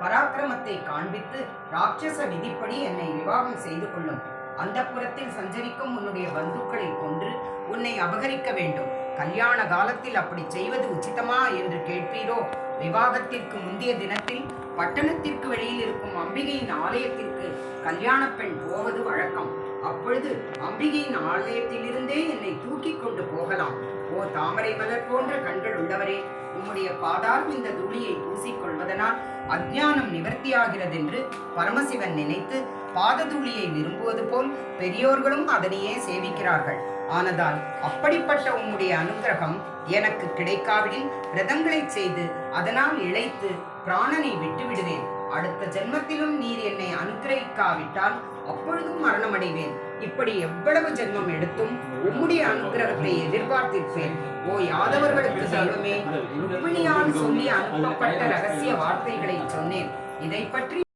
பராக்கிரமத்தை காண்பித்து ராட்சச விதிப்படி என்னை விவாகம் செய்து கொள்ளும். அந்த புறத்தில் சஞ்சரிக்கும் உன்னுடைய பந்துக்களை கொன்று உன்னை அபகரிக்க வேண்டும். கல்யாண காலத்தில் அப்படி செய்வது உச்சிதமா என்று கேட்பீரோ? விவாகத்திற்கு முந்தைய தினத்தில் பட்டணத்திற்கு வெளியில் இருக்கும் அம்பிகையின் ஆலயத்திற்கு கல்யாண பெண் போவது வழக்கம். அப்பொழுது அம்பிகையின் ஆலயத்திலிருந்தே என்னை தூக்கி கொண்டு போகலாம். ஓ தாமரை மலர் போன்ற கண்கள் உள்ளவரே உம்முடைய பாதார் இந்த துளியை பூசிக்கொள்வதனால் அஜ்ஞானம் நிவர்த்தியாகிறதென்று பரமசிவன் நினைத்து பாததூளியை விரும்புவது போல் பெரியோர்களும் அதனையே சேவிக்கிறார்கள். ஆனதால் அப்படிப்பட்ட உம்முடைய அனுகிரகம் எனக்கு கிடைக்காவிடில் விரதங்களை செய்து அதனால் இழைத்து பிராணனை விட்டுவிடுவேன். அடுத்த ஜென்மத்திலும் நீர் என்னை அனுகிரகிக்காவிட்டால் அப்பொழுதும் மரணமடைவேன். இப்படி எவ்வளவு ஜென்மம் எடுத்தும் அனுக்கிரகத்தை எதிர்பார்த்திருப்பேன். ஓ யாதவர்களுக்கு தெய்வமே ருக்மிணியால் சொல்லி அனுப்பப்பட்ட ரகசிய வார்த்தைகளை சொன்னேன். இதை பற்றி